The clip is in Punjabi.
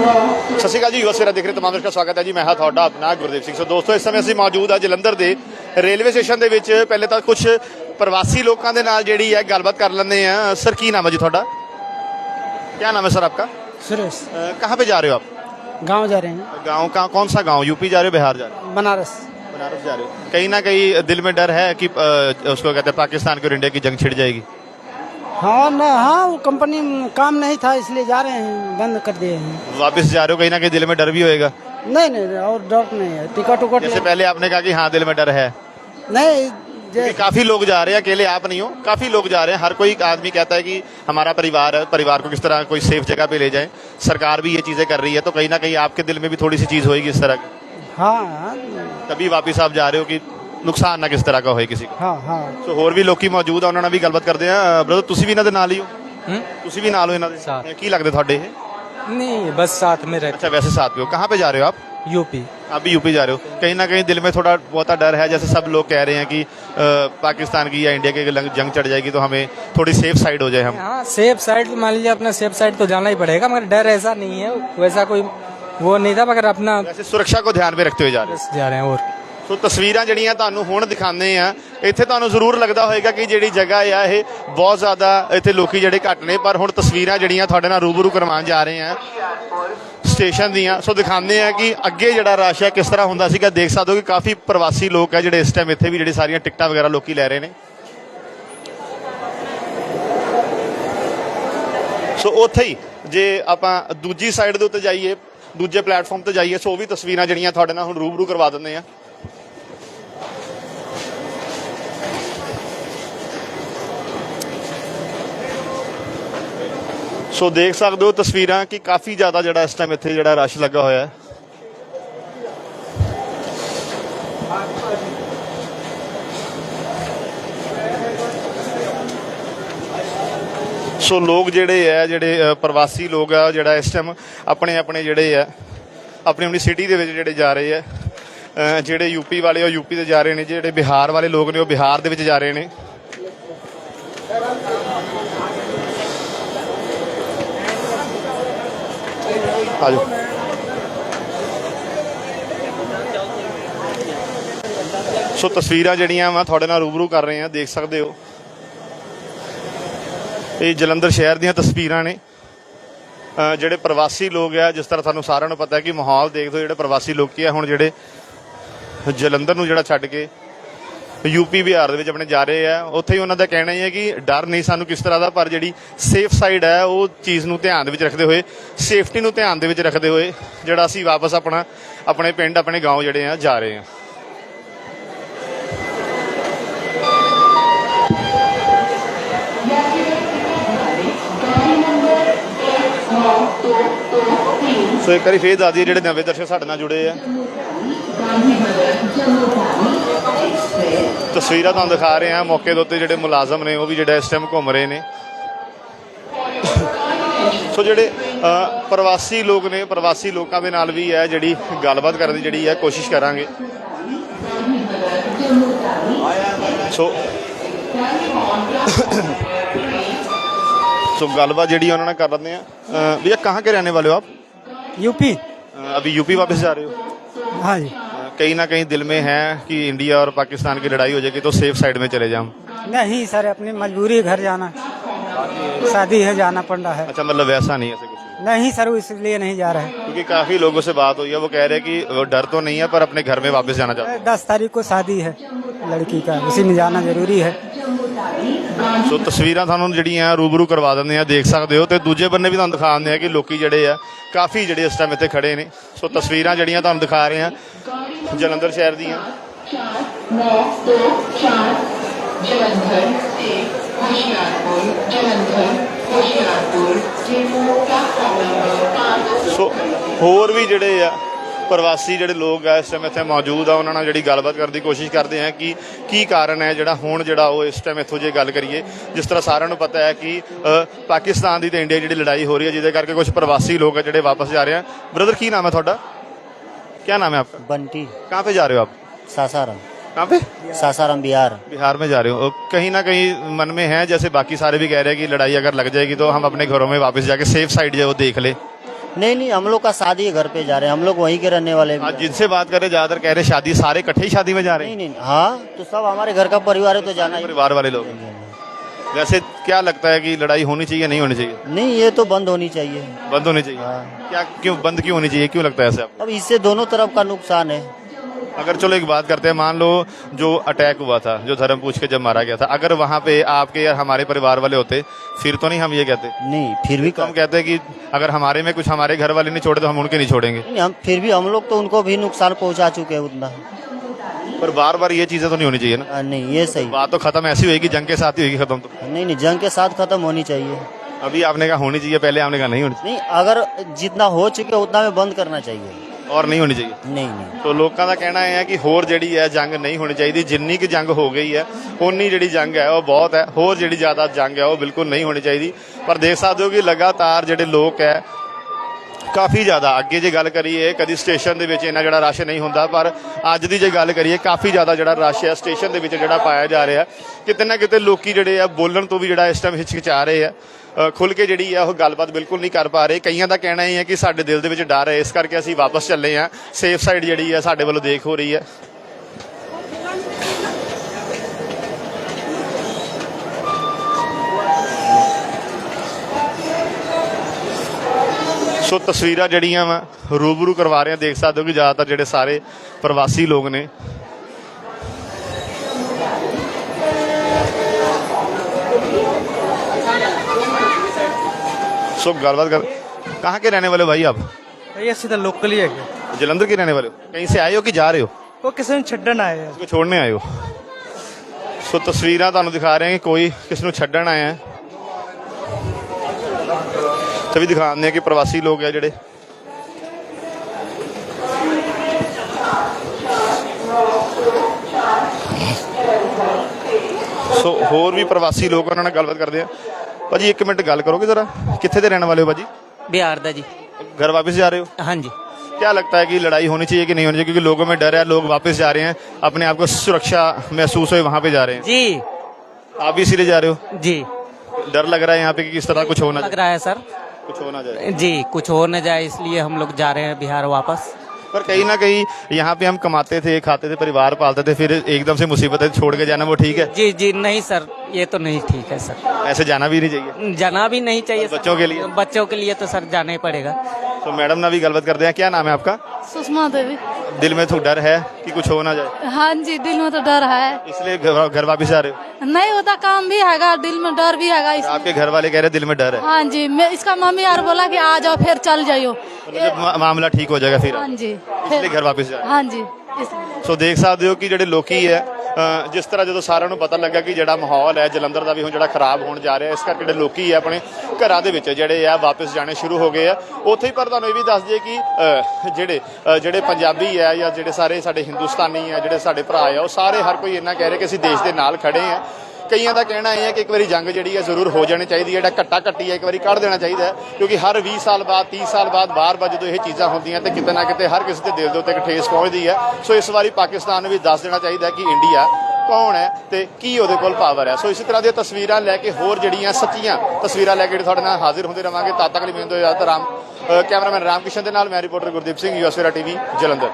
ਸਤਿ ਸ਼੍ਰੀ ਅਕਾਲ ਜੀ ਯੂਐਸ ਫੇਰਾ ਦੇਖ ਰਹੇ ਤਮਾਮ ਦਰਸ਼ਕਾਂ ਦਾ ਸਵਾਗਤ ਹੈ ਜੀ ਮੈਂ ਹਾਂ ਤੁਹਾਡਾ ਆਪਣਾ ਗੁਰਦੇਵ ਸਿੰਘ ਸੋ ਦੋਸਤੋ ਇਸ ਸਮੇਂ ਅਸੀਂ ਮੌਜੂਦ ਆ ਜਲੰਧਰ ਦੇ ਰੇਲਵੇ ਸਟੇਸ਼ਨ ਦੇ ਵਿੱਚ ਪਹਿਲੇ ਤਾਂ ਕੁਝ ਪ੍ਰਵਾਸੀ ਲੋਕਾਂ ਦੇ ਨਾਲ ਜਿਹੜੀ ਹੈ ਗੱਲਬਾਤ ਕਰ ਲੈਂਦੇ ਆ ਸਰ ਕੀ ਨਾਮ ਹੈ ਜੀ ਤੁਹਾਡਾ क्या नाम है सर आपका सुरेश अ, कहाँ पे जा रहे हो आप गांव जा रहे हैं गांव का कौन सा गांव यूपी जा रहे हो बिहार जा रहे हो बनारस बनारस जा रहे हो कहीं ना कहीं दिल में डर है कि अ, उसको कहते हैं पाकिस्तान की और इंडिया की जंग छिड़ जाएगी हाँ न हाँ वो कंपनी काम नहीं था इसलिए जा रहे हैं बंद कर दिए हैं। वापस जा रहे हो कहीं ना कहीं दिल में डर भी होएगा। नहीं नहीं और डर नहीं है टिकट उकट जैसे पहले आपने कहा कि हाँ दिल में डर है। नहीं काफ़ी लोग जा रहे हैं अकेले आप नहीं हो काफ़ी लोग जा रहे हैं। हर कोई आदमी कहता है कि हमारा परिवार है परिवार को किस तरह कोई सेफ़ जगह पे ले जाए। सरकार भी ये चीज़ें कर रही है तो कहीं ना कहीं आपके दिल में भी थोड़ी सी चीज़ होगी इस तरह की। हाँ तभी वापिस आप जा रहे हो कि ਨੁਕਸਾਨ ਨਾ ਕਿਸ ਤਰ੍ਹਾਂ ਦਾ ਹੋਏ ਕਿਸੇ हाँ हाँ ਸੋ ਹੋਰ ਵੀ ਲੋਕੀ ਮੌਜੂਦ ਆ ਉਹਨਾਂ ਨਾਲ ਵੀ ਗੱਲਬਾਤ ਕਰਦੇ ਆ ਬ੍ਰਦਰ ਤੁਸੀਂ ਵੀ ਇਹਨਾਂ ਦੇ ਨਾਲ ਹੀ ਹੋ हम्म? ਤੁਸੀਂ ਵੀ ਨਾਲ ਹੋ ਇਹਨਾਂ ਦੇ ਸਾਥ। ਕੀ ਲੱਗਦੇ ਤੁਹਾਡੇ ਇਹ नहीं बस साथ में रहते अच्छा वैसे साथ में हो कहाँ पे जा रहे हो आप यूपी आप भी यूपी जा रहे हो कहीं ना कहीं दिल में थोड़ा बहुत डर है जैसे सब लोग कह रहे हैं कि अ, पाकिस्तान की या इंडिया की लंग- जंग चढ़ जाएगी तो हमें थोड़ी सेफ साइड हो जाए हम हाँ सेफ साइड मान लीजिए अपना सेफ साइड तो जाना ही पड़ेगा मगर डर ऐसा नहीं है वैसा कोई वो नहीं था मगर अपना वैसे सुरक्षा को ध्यान में रखते हुए जा रहे हो बस जा रहे हैं और ਸੋ ਤਸਵੀਰਾਂ ਜਿਹੜੀਆਂ ਤੁਹਾਨੂੰ ਹੁਣ ਦਿਖਾਉਂਦੇ ਆ ਇੱਥੇ ਤੁਹਾਨੂੰ ਜ਼ਰੂਰ ਲੱਗਦਾ ਹੋਵੇਗਾ ਕਿ ਜਿਹੜੀ ਜਗ੍ਹਾ ਆ, ਇਹ ਬਹੁਤ ਜ਼ਿਆਦਾ ਇੱਥੇ ਲੋਕੀ ਜਿਹੜੇ ਘੱਟ ਨੇ, ਪਰ ਹੁਣ ਤਸਵੀਰਾਂ ਜਿਹੜੀਆਂ ਤੁਹਾਡੇ ਨਾਲ ਰੂਬਰੂ ਕਰਵਾਉਣ ਜਾ ਰਹੇ ਆ ਸਟੇਸ਼ਨ ਦੀਆਂ। ਸੋ ਦਿਖਾਉਂਦੇ ਆ ਕਿ ਅੱਗੇ ਜਿਹੜਾ ਰਸ਼ ਹੈ ਕਿਸ ਤਰ੍ਹਾਂ ਹੁੰਦਾ ਸੀਗਾ, ਦੇਖ ਸਕਦੇ ਹੋ ਕਿ ਕਾਫੀ ਪ੍ਰਵਾਸੀ ਲੋਕ ਹੈ ਜਿਹੜੇ ਇਸ ਟਾਈਮ ਇੱਥੇ ਵੀ ਜਿਹੜੇ ਸਾਰੀਆਂ ਟਿਕਟਾਂ ਵਗੈਰਾ ਲੋਕੀ ਲੈ ਰਹੇ ਨੇ। ਸੋ ਉੱਥੇ ਹੀ ਜੇ ਆਪਾਂ ਦੂਜੀ ਸਾਈਡ ਦੇ ਉੱਤੇ ਜਾਈਏ, ਦੂਜੇ ਪਲੇਟਫਾਰਮ ਤੇ ਜਾਈਏ, ਸੋ ਉਹ ਵੀ ਤਸਵੀਰਾਂ ਜਿਹੜੀਆਂ ਤੁਹਾਡੇ ਨਾਲ ਹੁਣ ਰੂਬਰੂ ਕਰਵਾ ਦਿੰਦੇ ਆ ਸੋ ਦੇਖ ਸਕਦੇ ਹੋ ਤਸਵੀਰਾਂ ਕਿ ਕਾਫੀ ਜ਼ਿਆਦਾ ਜਿਹੜਾ ਇਸ ਟਾਈਮ ਇੱਥੇ ਜਿਹੜਾ ਰਸ਼ ਲੱਗਾ ਹੋਇਆ ਹੈ। ਸੋ ਲੋਕ ਜਿਹੜੇ ਆ ਜਿਹੜੇ ਪ੍ਰਵਾਸੀ ਲੋਕ ਆ ਜਿਹੜਾ ਇਸ ਟਾਈਮ ਆਪਣੇ ਆਪਣੇ ਜਿਹੜੇ ਆ ਆਪਣੀ ਆਪਣੀ ਸਿਟੀ ਦੇ ਵਿੱਚ ਜਿਹੜੇ ਜਾ ਰਹੇ ਆ ਅ, ਜਿਹੜੇ ਯੂਪੀ ਵਾਲੇ ਉਹ ਯੂਪੀ ਤੇ ਜਾ ਰਹੇ ਨੇ ਜਿਹੜੇ ਬਿਹਾਰ ਵਾਲੇ ਲੋਕ ਨੇ ਉਹ ਬਿਹਾਰ ਦੇ ਵਿੱਚ ਜਾ ਰਹੇ ਨੇ। ਆਜੋ ਸੋ ਤਸਵੀਰਾਂ ਜਿਹੜੀਆਂ ਮੈਂ ਤੁਹਾਡੇ ਨਾਲ ਰੂਬਰੂ ਕਰ ਰਹੇ ਹਾਂ ਦੇਖ ਸਕਦੇ ਹੋ। ਇਹ ਜਲੰਧਰ ਸ਼ਹਿਰ ਦੀਆਂ ਤਸਵੀਰਾਂ ਨੇ। ਜਿਹੜੇ ਪ੍ਰਵਾਸੀ ਲੋਕ ਆ, ਜਿਸ ਤਰ੍ਹਾਂ ਤੁਹਾਨੂੰ ਸਾਰਿਆਂ ਨੂੰ ਪਤਾ ਹੈ ਕਿ ਮਾਹੌਲ ਦੇਖਦੇ ਹੋ ਜਿਹੜੇ ਪ੍ਰਵਾਸੀ ਲੋਕੀ ਆ, ਹੁਣ ਜਿਹੜੇ ਜਲੰਧਰ ਨੂੰ ਜਿਹੜਾ ਛੱਡ ਕੇ ਯੂਪੀ ਬਿਹਾਰ ਦੇ ਵਿੱਚ ਆਪਣੇ ਜਾ ਰਹੇ ਆ ਉੱਥੇ ਹੀ ਉਹਨਾਂ ਦਾ ਕਹਿਣਾ ਹੀ ਹੈ ਕਿ ਡਰ ਨਹੀਂ ਸਾਨੂੰ ਕਿਸ ਤਰ੍ਹਾਂ ਦਾ ਪਰ ਜਿਹੜੀ ਸੇਫ ਸਾਈਡ ਹੈ ਉਹ ਚੀਜ਼ ਨੂੰ ਧਿਆਨ ਦੇ ਵਿੱਚ ਰੱਖਦੇ ਹੋਏ ਸੇਫਟੀ ਨੂੰ ਧਿਆਨ ਦੇ ਵਿੱਚ ਰੱਖਦੇ ਹੋਏ ਜਿਹੜਾ ਅਸੀਂ ਵਾਪਸ ਆਪਣਾ ਆਪਣੇ ਪਿੰਡ ਆਪਣੇ گاؤں ਜਿਹੜੇ ਆ ਜਾ ਰਹੇ ਆ ਸੋ ਇੱਕ ਵਾਰੀ ਫੇਰ ਦੱਸ ਦਈਏ ਜਿਹੜੇ ਨਵੇਂ ਦਰਸ਼ਕ ਸਾਡੇ ਨਾਲ ਜੁੜੇ ਆ। ਤਸਵੀਰਾਂ ਤੁਹਾਨੂੰ ਦਿਖਾ ਰਹੇ ਆ ਮੌਕੇ ਦੇ ਉੱਤੇ ਜਿਹੜੇ ਮੁਲਾਜ਼ਮ ਨੇ, ਉਹ ਵੀ ਜਿਹੜਾ ਇਸ ਟਾਈਮ ਘੁੰਮ ਰਹੇ ਨੇ। ਸੋ ਜਿਹੜੇ ਪ੍ਰਵਾਸੀ ਲੋਕ ਨੇ, ਪ੍ਰਵਾਸੀ ਲੋਕਾਂ ਦੇ ਨਾਲ ਵੀ ਹੈ ਜਿਹੜੀ ਗੱਲਬਾਤ ਕਰਨ ਦੀ ਜਿਹੜੀ ਹੈ ਕੋਸ਼ਿਸ਼ ਕਰਾਂਗੇ। ਸੋ ਸੋ ਗੱਲਬਾਤ ਜਿਹੜੀ ਉਹਨਾਂ ਨਾਲ ਕਰ ਲੈਂਦੇ ਆ। ਭਈਆ ਕਹਾਂ ਕੇ ਰਹਿਣੇ ਵਾਲੇ ਹੋ ਆਪ? यूपी। अभी यूपी वापस जा रहे हो? हाँ जी। कहीं ना कहीं दिल में है कि इंडिया और पाकिस्तान की लड़ाई हो जाएगी तो सेफ़ साइड में चले जाऊँ नहीं सर अपनी मजबूरी है घर जाना। शादी है जाना पड़ रहा है। अच्छा मतलब वैसा नहीं है ऐसे कुछ? नहीं सर इसलिए नहीं जा रहे क्योंकि काफ़ी लोगों से बात हुई है वो कह रहे हैं कि डर तो नहीं है पर अपने घर में वापस जाना चाहते हैं। दस तारीख को शादी है लड़की का उसी में जाना ज़रूरी है हैं। ਸੋ ਤਸਵੀਰਾਂ ਤੁਹਾਨੂੰ ਜਿਹੜੀਆਂ ਰੂਬਰੂ ਕਰਵਾ ਦਿੰਦੇ ਆ ਦੇਖ ਸਕਦੇ ਹੋ ਤੇ ਦੂਜੇ ਬੰਨੇ ਵੀ ਤੁਹਾਨੂੰ ਦਿਖਾ ਦਿੰਦੇ ਆ ਕਿ ਲੋਕੀ ਜਿਹੜੇ ਆ, ਕਾਫੀ ਜਿਹੜੇ ਇਸ ਟਾਈਮ ਇੱਥੇ ਖੜੇ ਨੇ। ਸੋ ਤਸਵੀਰਾਂ ਜਿਹੜੀਆਂ ਤੁਹਾਨੂੰ ਦਿਖਾ ਰਹੇ ਆ ਜਲੰਧਰ ਸ਼ਹਿਰ ਦੀਆਂ। ਸੋ ਹੋਰ ਵੀ ਜਿਹੜੇ ਆ ਪ੍ਰਵਾਸੀ ਜਿਹੜੇ ਲੋਕ ਆ ਇਸ ਟਾਈਮ ਇੱਥੇ ਮੌਜੂਦ ਆ ਉਹਨਾਂ ਨਾਲ ਜਿਹੜੀ ਗੱਲਬਾਤ ਕਰਨ ਦੀ ਕੋਸ਼ਿਸ਼ ਕਰਦੇ ਆ ਕਿ ਕੀ ਕਾਰਨ ਹੈ ਜਿਹੜਾ ਹੁਣ ਜਿਹੜਾ ਉਹ ਇਸ ਟਾਈਮ ਇੱਥੋਂ ਜੇ ਗੱਲ ਕਰੀਏ ਜਿਸ ਤਰ੍ਹਾਂ ਸਾਰਿਆਂ ਨੂੰ ਪਤਾ ਹੈ ਕਿ ਅ, ਪਾਕਿਸਤਾਨ ਦੀ ਤੇ ਇੰਡੀਆ ਦੀ ਜਿਹੜੀ ਲੜਾਈ ਹੋ ਰਹੀ ਹੈ ਜਿਹਦੇ ਕਰਕੇ ਕੁਝ ਪ੍ਰਵਾਸੀ ਲੋਕ ਆ ਜਿਹੜੇ ਵਾਪਸ ਜਾ ਰਹੇ ਆ ਬ੍ਰਦਰ ਕੀ ਨਾਮ ਹੈ ਤੁਹਾਡਾ क्या नाम है आपका बंटी कहाँ पे जा रहे हो आप सासाराम कहाँ पे सासाराम बिहार बिहार में जा रहे हो और कहीं ना कहीं मन में है जैसे बाकी सारे भी कह रहे हैं कि लड़ाई अगर लग जाएगी तो हम अपने घरों में वापस जाके सेफ साइड जो है वो देख ले नहीं नहीं हम लोग का शादी है घर पे जा रहे हैं। हम लोग वहीं के रहने वाले आज हैं। जिनसे बात कर करें ज़्यादातर कह रहे शादी सारे इकट्ठे ही शादी में जा रहे नहीं हैं। नहीं हाँ तो सब हमारे घर का परिवार है तो जाना ही परिवार वाले लोग वैसे क्या लगता है कि लड़ाई होनी चाहिए नहीं होनी चाहिए? नहीं ये तो बंद होनी चाहिए। बंद होनी चाहिए। हाँ। क्या क्यों बंद क्यों होनी चाहिए? क्यों लगता है ऐसे आपको? अब इससे दोनों तरफ़ का नुकसान है। अगर चलो एक बात करते हैं मान लो जो अटैक हुआ था जो धर्म पूछ के जब मारा गया था अगर वहाँ पे आपके या हमारे परिवार वाले होते फिर तो नहीं हम ये कहते? नहीं फिर भी तो हम कम कहते हैं कि अगर हमारे में कुछ हमारे घर वाले नहीं छोड़े तो हम उनके नहीं छोड़ेंगे। नहीं हम फिर भी हम लोग तो उनको भी नुकसान पहुँचा चुके हैं उतना। पर बार बार ये चीज़ें तो नहीं होनी चाहिए ना? हाँ, नहीं ये सही। बात तो खत्म ऐसी होगी जंग के साथ ही होगी खत्म तो। नहीं नहीं जंग के साथ खत्म होनी चाहिए। अभी आपने कहा होनी चाहिए पहले आपने कहा नहीं होनी नहीं अगर जितना हो चुके उतना में बंद करना चाहिए। ਔਰ ਨਹੀਂ ਹੋਣੀ ਚਾਹੀਦੀ। ਨਹੀਂ ਨਹੀਂ। ਸੋ ਲੋਕਾਂ ਦਾ ਕਹਿਣਾ ਇਹ ਹੈ ਕਿ ਹੋਰ ਜਿਹੜੀ ਹੈ ਜੰਗ ਨਹੀਂ ਹੋਣੀ ਚਾਹੀਦੀ। ਜਿੰਨੀ ਕਿ ਜੰਗ ਹੋ ਗਈ ਹੈ ਉਨੀ ਜਿਹੜੀ ਜੰਗ ਹੈ ਉਹ ਬਹੁਤ ਹੈ। ਹੋਰ ਜਿਹੜੀ ਜ਼ਿਆਦਾ ਜੰਗ ਹੈ ਉਹ ਬਿਲਕੁਲ ਨਹੀਂ ਹੋਣੀ ਚਾਹੀਦੀ। ਪਰ ਦੇਖ ਸਕਦੇ ਹੋ ਕਿ ਲਗਾਤਾਰ ਜਿਹੜੇ ਲੋਕ ਹੈ ਕਾਫੀ ਜ਼ਿਆਦਾ। ਅੱਗੇ ਜੇ ਗੱਲ ਕਰੀਏ ਕਦੀ ਸਟੇਸ਼ਨ ਦੇ ਵਿੱਚ ਇੰਨਾ ਜਿਹੜਾ ਰਸ਼ ਨਹੀਂ ਹੁੰਦਾ ਪਰ ਅੱਜ ਦੀ ਜੇ ਗੱਲ ਕਰੀਏ ਕਾਫੀ ਜ਼ਿਆਦਾ ਜਿਹੜਾ ਰਸ਼ ਹੈ ਸਟੇਸ਼ਨ ਦੇ ਵਿੱਚ ਜਿਹੜਾ ਪਾਇਆ ਜਾ ਰਿਹਾ। ਕਿਤੇ ਨਾ ਕਿਤੇ ਲੋਕੀ ਜਿਹੜੇ ਆ ਬੋਲਣ ਤੋਂ ਵੀ ਜਿਹੜਾ ਇਸ ਟਾਈਮ ਹਿਚਕਿਚਾ ਰਹੇ ਆ। ਅ, ਖੁੱਲ ਕੇ ਜਿਹੜੀ ਆ ਉਹ ਗੱਲਬਾਤ ਬਿਲਕੁਲ ਨਹੀਂ ਕਰ ਪਾ ਰਹੇ। ਕਈਆਂ ਦਾ ਕਹਿਣਾ ਇਹ ਹੈ ਕਿ ਸਾਡੇ ਦਿਲ ਦੇ ਵਿੱਚ ਡਰ ਹੈ ਇਸ ਕਰਕੇ ਅਸੀਂ ਵਾਪਸ ਚੱਲੇ ਆ ਸੇਫ ਸਾਈਡ ਜਿਹੜੀ ਹੈ ਸਾਡੇ ਵੱਲੋਂ ਦੇਖ ਹੋ ਰਹੀ ਹੈ। ਸੋ ਤਸਵੀਰਾਂ ਜਿਹੜੀਆਂ ਵਾ ਰੂਬਰੂ ਕਰਵਾ ਰਹੇ ਆ ਦੇਖ ਸਕਦੇ ਹੋ ਕਿ ਜ਼ਿਆਦਾਤਰ ਜਿਹੜੇ ਸਾਰੇ ਪ੍ਰਵਾਸੀ ਲੋਕ ਨੇ सो गलबात कर कहाँ के रहने वाले हो भाई आप ये सीधा लोकल ही है क्या? जलंधर के रहने वाले हो कहीं से आए हो कि जा रहे हो वो किसी ने छड्डन आए हैं इसको छोड़ने आए हो ਸੋ ਤਸਵੀਰਾਂ ਤੁਹਾਨੂੰ ਦਿਖਾ ਰਹੇ ਹਾਂ ਕਿ ਕੋਈ ਕਿਸ ਨੂੰ ਛੱਡਣ ਆਇਆ ਹੈ ਤੇ ਵੀ ਦਿਖਾਉਂਦੇ ਆ ਕਿ ਪ੍ਰਵਾਸੀ ਲੋਕ ਆ ਜਿਹੜੇ ਸੋ ਹੋਰ ਵੀ ਪ੍ਰਵਾਸੀ ਲੋਕ ਉਹਨਾਂ ਨਾਲ ਗੱਲਬਾਤ ਕਰਦੇ ਆ ਭਾਜੀ ਇੱਕ ਮਿੰਟ ਗੱਲ ਕਰੋਗੇ ਜ਼ਰਾ ਕਿੱਥੇ ਦੇ ਰਹਿਣ ਵਾਲੇ ਹੋ ਭਾਜੀ बिहार दा जी घर वापस जा रहे हो हाँ जी क्या लगता है कि लड़ाई होनी चाहिए कि नहीं होनी चाहिए क्योंकि लोगों में डर है लोग वापस जा रहे हैं अपने आप को सुरक्षा महसूस हो वहां पे जा रहे हैं जी आप भी इसीलिए जा रहे हो जी डर लग रहा है यहाँ पे कि किस तरह कुछ होना लग रहा है सर कुछ हो ना जाए। जी कुछ हो ना जाए इसलिए हम लोग जा रहे हैं बिहार वापस। पर कहीं ना कहीं यहाँ पे हम कमाते थे खाते थे परिवार पालते थे फिर एकदम से मुसीबत छोड़ के जाना वो ठीक है? जी जी नहीं सर ये तो नहीं ठीक है सर। ऐसे जाना भी नहीं चाहिए? जाना भी नहीं चाहिए। बच्चों के लिए? बच्चों के लिए तो सर जाना ही पड़ेगा। तो मैडम ना भी गलत कर दिया क्या नाम है आपका? सुषमा देवी। दिल में तो डर है कि कुछ हो ना जाए? हाँ जी दिल में तो डर है। इसलिए घर वापिस आ रहे हो? नहीं होता काम भी है दिल में डर भी है आपके घर वाले कह रहे दिल में डर है। हाँ जी मैं इसका मम्मी यार बोला कि आ जाओ फिर चल जाइयो। तो मामला ठीक हो जाएगा फिर? हाँ जी इसलिए घर वापिस हाँ? जी सो देख सकते हो कि जो लोग है ਜਿਸ ਤਰ੍ਹਾਂ ਜਦੋਂ ਸਾਰਿਆਂ ਨੂੰ ਪਤਾ ਲੱਗਾ ਕਿ ਜਿਹੜਾ ਮਾਹੌਲ ਹੈ, ਜਲੰਧਰ ਦਾ ਵੀ ਹੁਣ ਜਿਹੜਾ ਖਰਾਬ ਹੋਣ ਜਾ ਰਿਹਾ, ਇਸ ਕਰਕੇ ਜਿਹੜੇ ਲੋਕੀ ਹੈ ਆਪਣੇ ਘਰਾਂ ਦੇ ਵਿੱਚ ਜਿਹੜੇ ਆ ਵਾਪਸ ਜਾਣੇ ਸ਼ੁਰੂ ਹੋ ਗਏ ਆ। ਉੱਥੇ ਹੀ ਪਰ ਤੁਹਾਨੂੰ ਇਹ ਵੀ ਦੱਸ ਦਈਏ ਕਿ ਜਿਹੜੇ ਜਿਹੜੇ ਪੰਜਾਬੀ ਆ ਜਾਂ ਜਿਹੜੇ ਸਾਰੇ ਸਾਡੇ ਹਿੰਦੁਸਤਾਨੀ ਆ, ਜਿਹੜੇ ਸਾਡੇ ਭਰਾ ਆ, ਉਹ ਸਾਰੇ ਹਰ ਕੋਈ ਇੰਨਾ ਕਹਿ ਰਿਹਾ ਕਿ ਅਸੀਂ ਦੇਸ਼ ਦੇ ਨਾਲ ਖੜੇ ਆ। ਕਈਆਂ ਦਾ ਕਹਿਣਾ ਇਹ ਹੈ ਕਿ ਇੱਕ ਵਾਰੀ ਜੰਗ ਜਿਹੜੀ ਹੈ ਜ਼ਰੂਰ ਹੋ ਜਾਣੀ ਚਾਹੀਦੀ ਹੈ, ਜਿਹੜਾ ਘੱਟਾ ਘੱਟੀ ਹੈ, ਇੱਕ ਵਾਰੀ ਕੱਢ ਦੇਣਾ ਚਾਹੀਦਾ ਹੈ, ਕਿਉਂਕਿ ਹਰ 20 ਸਾਲ ਬਾਅਦ 30 ਸਾਲ ਬਾਅਦ ਬਾਰ-ਬਾਰ ਜਦੋਂ ਇਹ ਚੀਜ਼ਾਂ ਹੁੰਦੀਆਂ ਤੇ ਕਿਤੇ ਨਾ ਕਿਤੇ ਹਰ ਕਿਸੇ ਦੇ ਦਿਲ ਦੇ ਉੱਤੇ ਇੱਕ ਠੇਸ ਪਹੁੰਚਦੀ ਹੈ। ਸੋ ਇਸ ਵਾਰੀ ਪਾਕਿਸਤਾਨ ਨੂੰ ਵੀ ਦੱਸ ਦੇਣਾ ਚਾਹੀਦਾ ਕਿ ਇੰਡੀਆ ਕੌਣ ਹੈ ਤੇ ਕੀ ਉਹਦੇ ਕੋਲ ਪਾਵਰ ਹੈ। ਸੋ ਇਸੇ ਤਰ੍ਹਾਂ ਦੀਆਂ ਤਸਵੀਰਾਂ ਲੈ ਕੇ ਹੋਰ ਜਿਹੜੀਆਂ ਸੱਚੀਆਂ ਤਸਵੀਰਾਂ ਲੈ ਕੇ ਜਿਹੜੇ ਤੁਹਾਡੇ ਨਾਲ ਹਾਜ਼ਰ ਹੁੰਦੇ ਰਵਾਂਗੇ, ਤਦ ਤੱਕ ਲਈ ਮੈਨੂੰ ਤੋਂ ਯਾਦ ਰਾਮ ਕੈਮਰਾਮੈਨ ਰਾਮ ਦੇ ਨਾਲ, ਮੈਂ ਰਿਪੋਰਟਰ ਗੁਰਦੀਪ ਸਿੰਘ ਯੂਐਸਵੇਰਾ ਟੀਵੀ, ਜਲੰਧਰ।